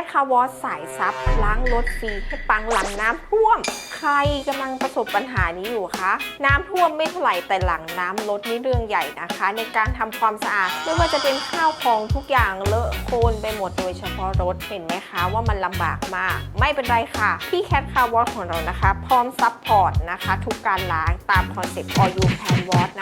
ทคาวอสสายซับล้างรถฟรีให้ปังหลังน้ำท่วม ใครกำลังประสบปัญหานี้อยู่คะ น้ำท่วมไม่เท่าไหร่แต่หลังน้ำลดนี่เรื่องใหญ่นะคะ ในการทำความสะอาดไม่ว่าจะเป็นข้าวของทุกอย่างเลอะโคลนไปหมดโดยเฉพาะรถเห็นไหมคะว่ามันลำบากมาก ไม่เป็นไรค่ะที่แคทคาวอสของเรานะคะ พร้อมซัพพอร์ตนะคะ ทุกการล้างตามคอนเซ็ปต์ All You Can Wash นะ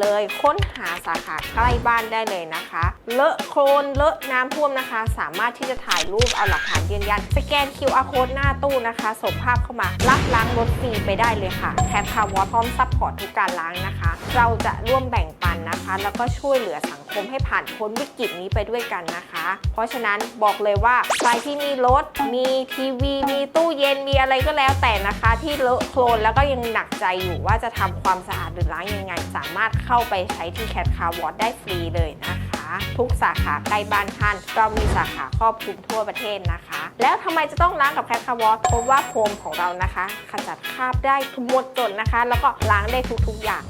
เลย ค้นหาสาขาใกล้บ้านได้เลยนะคะ เลอะโคลนเลอะน้ำท่วมนะคะ สามารถที่จะถ่ายรูปเอาหลักฐานยืนยัน สแกน QR code หน้าตู้นะคะส่งภาพเข้ามา รับล้างรถฟรีไปได้เลยค่ะแคทคาวอสพร้อมซัพพอร์ตทุกการล้างนะคะ เราจะร่วมแบ่งปันนะคะ แล้วก็ช่วยเหลือสัง คมให้ผ่านพ้นวิกฤตนี้ไปด้วยกันนะคะ เพราะฉะนั้นบอกเลยว่าใครที่มีรถ มีทีวี มีตู้เย็น มีอะไรก็แล้วแต่นะคะ ที่เลอะโคลนแล้วก็ยังหนักใจอยู่ว่าจะทำความสะอาดหรือล้างยังไง สามารถเข้าไปใช้ที่แคทคาวอสได้ฟรีเลยนะคะทุกสาขาใกล้บ้านท่านเรามีสาขาครอบคลุมทั่วประเทศนะคะ แล้วทำไมจะต้องล้างกับแคทคาวอสเพราะว่าโฟมของเรานะคะ ขจัดคราบได้ทุกหมดจดนะคะ แล้วก็ล้างได้ทุกๆอย่าง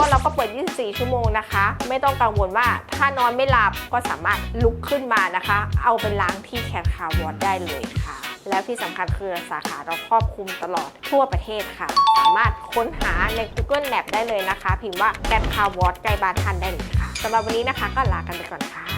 ก็เราก็เปิด 24 ชั่วโมงนะคะ ไม่ต้องกังวลว่าถ้านอนไม่หลับก็สามารถลุกขึ้นมานะคะ เอาไปล้างที่แคนคาวอสได้เลยค่ะ แล้วที่สำคัญคือสาขาเราครอบคลุมตลอดทั่วประเทศค่ะ สามารถค้นหาใน Google Map ได้เลยนะคะ พิมพ์ว่าแคนคาวอสใกล้บ้านท่านได้เลยค่ะสำหรับวันนี้นะคะก็ลากันไปก่อนค่ะ